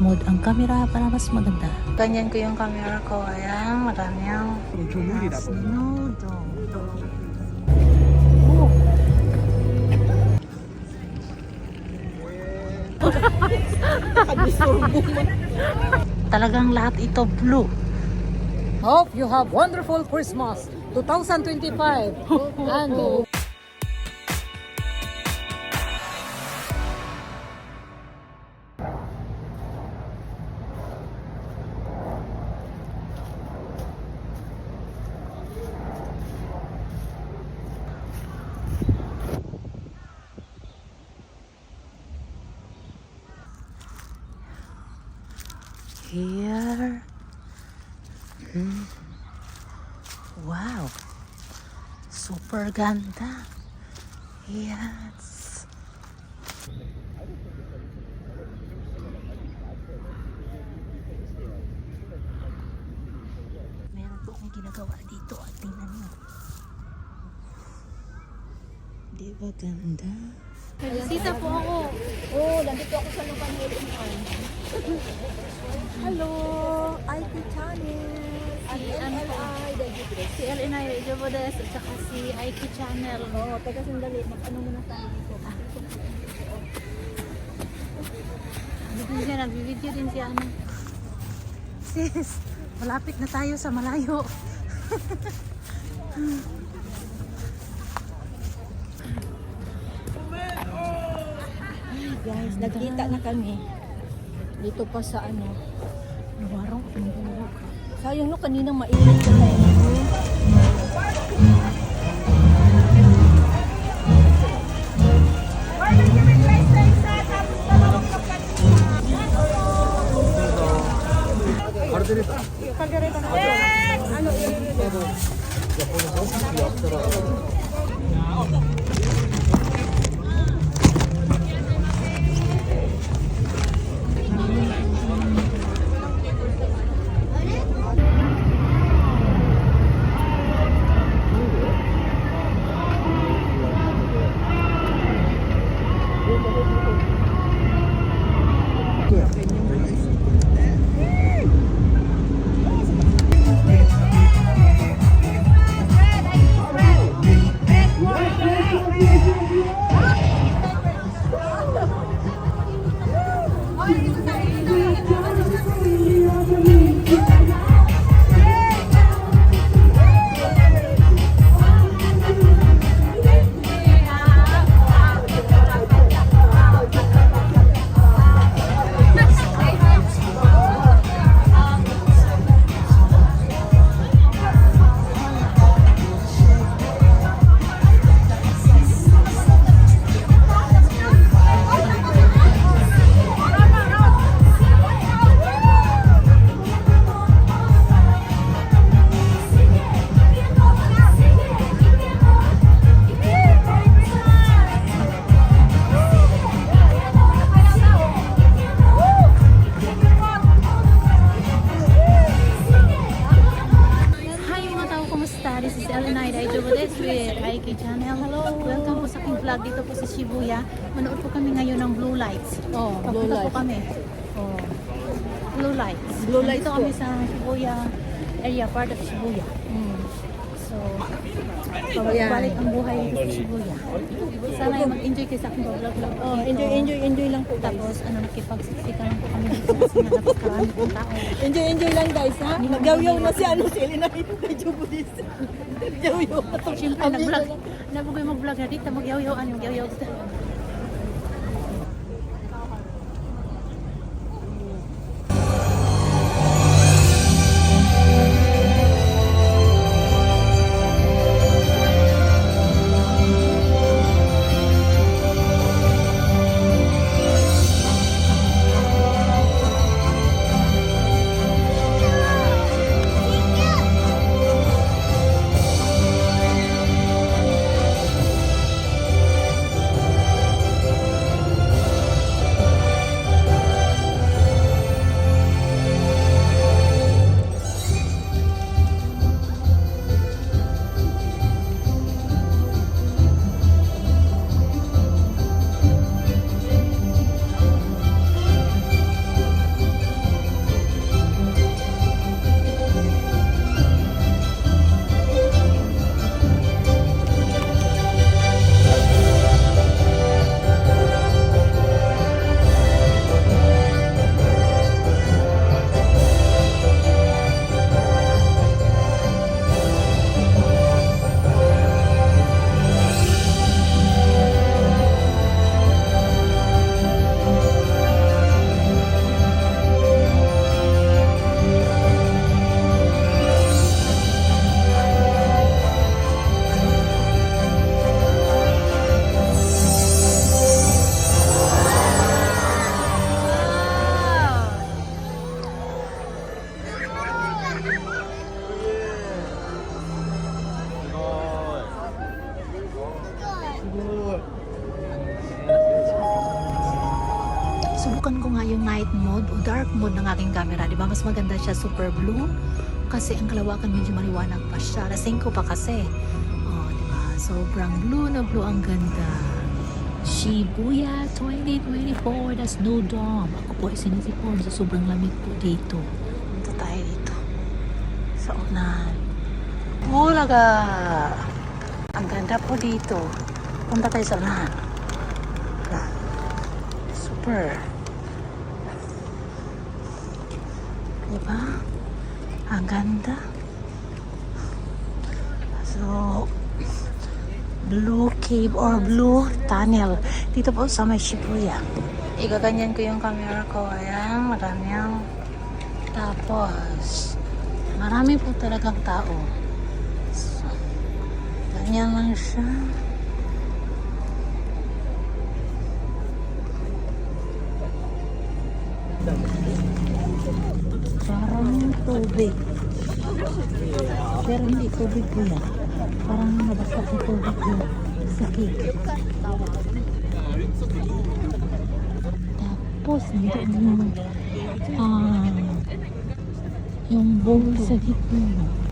mode ang camera para mas maganda. Ganyan ko yung camera ko. Ayan, marami ang nudo. Oh. Talagang lahat ito blue. Hope you have wonderful Christmas 2025. and Here. Hmm. Wow. Super ganda. Yes. Meron po akong ginagawa dito at tingnan nyo. Di ba ganda? Sita po ako. Oh, nandito ako sa Lupanil Hello, IT Channel. Si ano po? Si LNI Jobodes at saka si IQ Channel. Oo, oh, teka sandali. Mag-ano muna tayo dito. Video siya, nagbibideo din siya ano. Sis, malapit na tayo sa malayo. Guys, nagkita na kami. Dito pa sa ano. Warong ang buhok. Sayang no, kanina mainit ka tayo. Hi sa Shibuya. Manood po kami ngayon ng Blue Lights. Oh, blue Papunta po kami. Oh. Blue Lights. Blue lights Dito po. kami sa Shibuya area, part of Shibuya. Mm. So, Ayan. balik ang buhay dito sa Shibuya. Sana ay mag-enjoy kayo sa aking vlog vlog. Oh, enjoy, enjoy, enjoy lang po guys. Tapos, ano, nakipagsiksikan lang po kami dito nga napakarami pong tao. Enjoy, enjoy lang guys ha. Magyaw-yaw na si ano si Elena medyo bulis. Magyaw-yaw na to. Siyempre, nag-vlog. Nabugoy mag-vlog na dito, mag-yaw-yawan, mag-yaw-yaw Mas maganda siya super blue. Kasi ang kalawakan medyo maliwanag pa siya. Alas 5 pa kasi. Oh, di ba? Sobrang blue na blue ang ganda. Shibuya 2024, that's no dome. Ako po ay sinisipon sa sobrang lamig po dito. Punta tayo dito. Sa unahan. Bulaga! Ang ganda po dito. Punta tayo sa unahan. Yan. Super. Diba? Ang ganda. So, Blue Cave or Blue Tunnel. Dito po sa may Shibuya. Igaganyan ko yung camera ko. Ayan, maraming. Tapos, marami po talagang tao. So, ganyan lang siya. Tubig. Pero hindi tubig po yan. Parang nabasa sa tubig yun. Sa cake. Tapos, hindi yung ah, yung bowl sa gitna.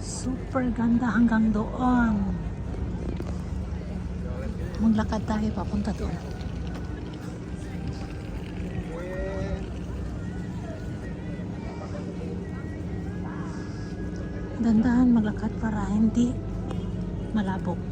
Super ganda hanggang doon. Maglakad tayo papunta doon. Dandahan maglakad para hindi malabo.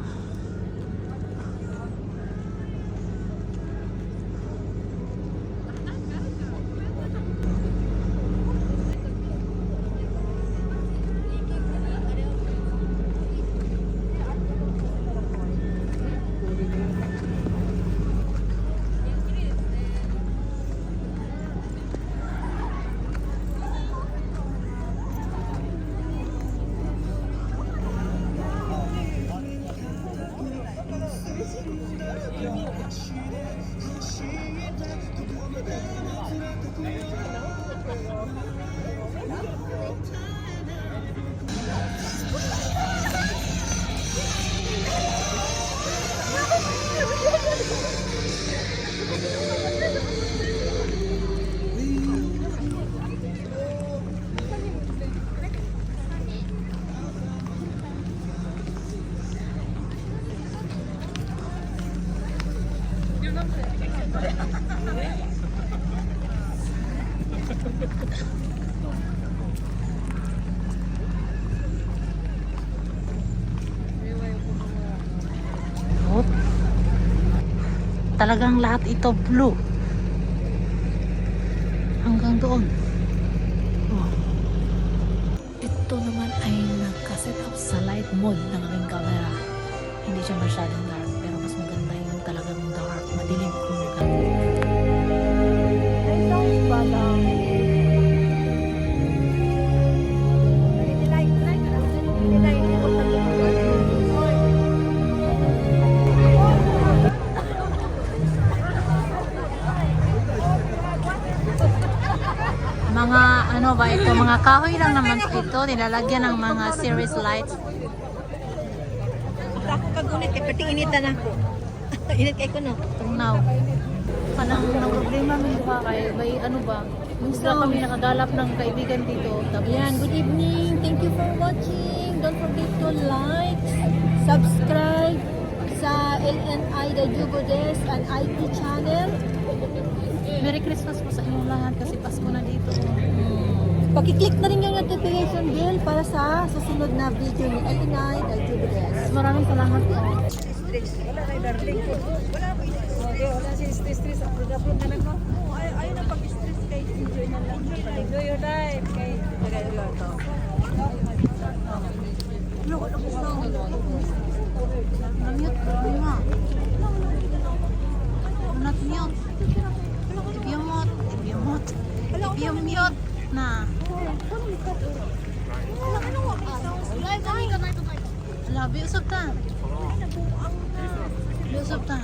Talagang lahat ito blue. Hanggang doon. Oh. Ito naman ay nagka-set up sa light mode ng aking camera. Hindi siya masyadong mga kahoy lang naman ito, nilalagyan ng mga series lights. Ako kagunit kay pati initan ako. Init kay ko no. Tungnaw. Kanang na problema mo ba kay may ano ba? Gusto kami nakagalap ng kaibigan dito. Tapos Yan, good evening. Thank you for watching. Don't forget to like, subscribe sa LNI The Jugodes and IT channel. Merry Christmas po sa inyong lahat kasi Pasko na dito. Pakiclick na rin yung notification bell para sa susunod na video ni LNI The Jugodes. Maraming salamat po. Stress. Wala na darling. Wala po Okay, wala si stress-stress. Ang program na lang ko. Ay ayun na pag-stress kay enjoy na lang. Enjoy your life. Kay tagay ko to. Na-mute ko nga. Not mute. If you mute, if you if you mute na. Labi usap ta. Labi usap ta.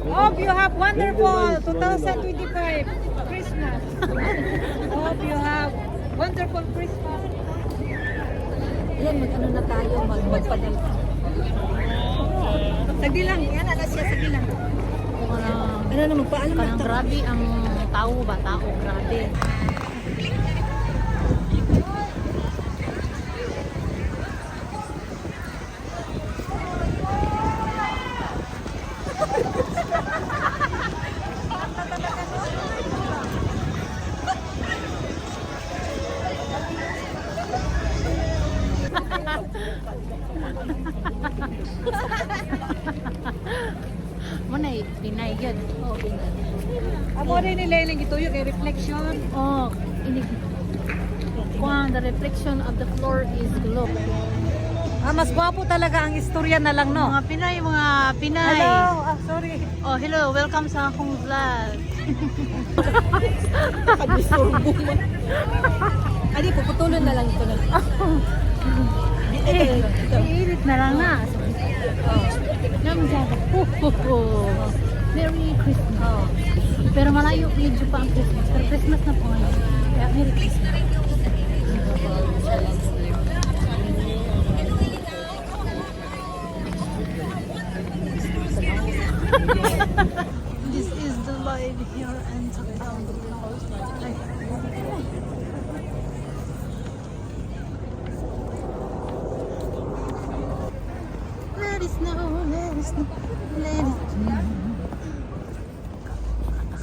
Hope you have wonderful 2025 Christmas. Hope you have wonderful Christmas. Yan, mag-ano na tayo, mag magpadal. Sagdi lang, yan, ala siya, sagdi lang. Parang, Ano na, magpaalam parang grabe ang tao ba? Tao, grabe. Manay, Pinay yun. Oo, Pinay. Amo rin nila yung gituyo kay reflection. Oh, ini Kung the reflection of the floor is glow. Ah, mas gwapo talaga ang istorya na lang, no? Mga Pinay, mga Pinay. Hello, ah, sorry. Oh, hello. Welcome sa akong vlog. Adi, puputulon na lang ito na. Eh, iirit na lang na. Namjada. Ho, ho, ho. Merry Christmas. Pero malayo medyo pa ang Christmas. Pero Christmas na po ngayon. Kaya Merry Christmas. This is the live here and the Let it snow, let it snow, let it snow.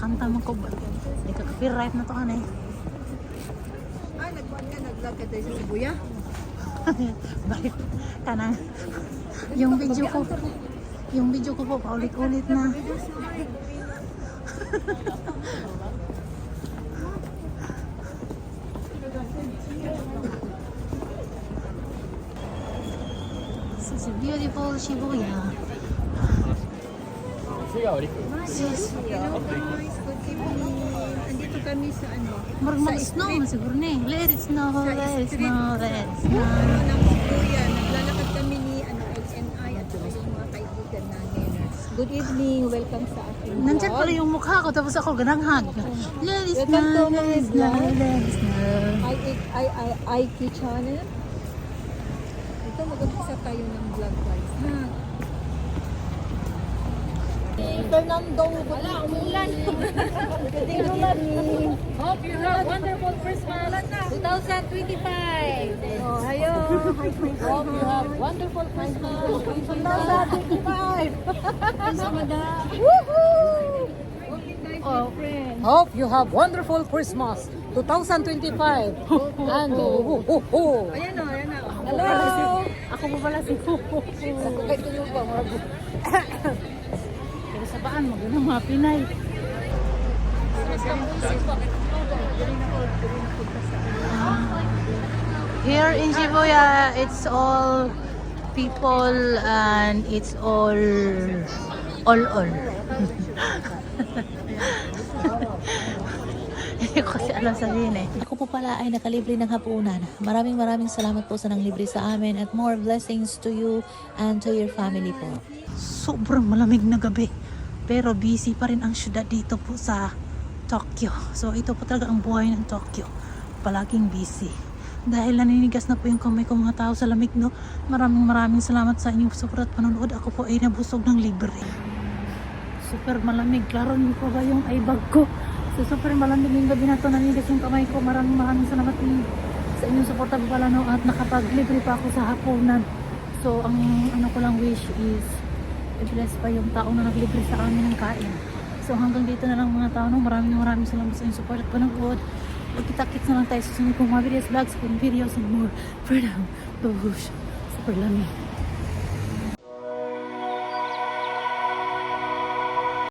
Nakanta mo ko ba? Hindi ka copyright na to ano eh. Ay, nagkuhan ka, nag-vlog ka tayo sa Shibuya. Bakit kanang yung video ko yung video ko po paulit-ulit na. This is a beautiful Shibuya. Sis, Hello guys, good evening. Andito kami sa ano? marag mag-snow na siguro na eh. Let it snow, let it snow, let it Ano snow. ng Shibuya. Naglalakad kami ni ano, HNI at saka yung mga kaibigan namin. Good evening, welcome sa aking Nandyan pala yung mukha ko tapos ako gananghag. Let it Welcome to snow, my let it snow, vlog. let it snow. I, I, I, I, Key channel. Ito, mag-umpisa tayo ng vlog guys. Ha? Fernando, wala, umulan. Good evening. Hope you have wonderful Christmas 2025. Oh, hayo. Hope you have wonderful Christmas 2025. Woohoo! Oh, Hope you have wonderful Christmas 2025. And ho ho ho. Ayan o, ayan o. Hello. ako po pala si Fufu. Kahit tuyo ba, baan mo, ganun mga Pinay. Here in Shibuya, it's all people and it's all all all. Hindi ko kasi alam sabihin eh. Ako po pala ay nakalibre ng hapunan. Maraming maraming salamat po sa nang libre sa amin at more blessings to you and to your family po. Sobrang malamig na gabi. Pero busy pa rin ang syudad dito po sa Tokyo. So ito po talaga ang buhay ng Tokyo. Palaging busy. Dahil naninigas na po yung kamay ko mga tao sa lamig, no? Maraming maraming salamat sa inyong support at panonood. Ako po ay nabusog ng libre. Super malamig. Klaro niyo pa ba yung eye bag ko? So super malamig yung gabi na to. Naninigas yung kamay ko. Maraming maraming salamat sa inyong support po pala, no? At nakapag-libre pa ako sa hapunan. So ang ano ko lang wish is i-bless pa yung tao na naglibre sa amin ng kain. So hanggang dito na lang mga tao. No? Maraming maraming salamat sa inyong support at panonood. Magkita-kits na lang tayo sa sunod kong mga videos, vlogs, and videos and more. For now, babush. Super lamig.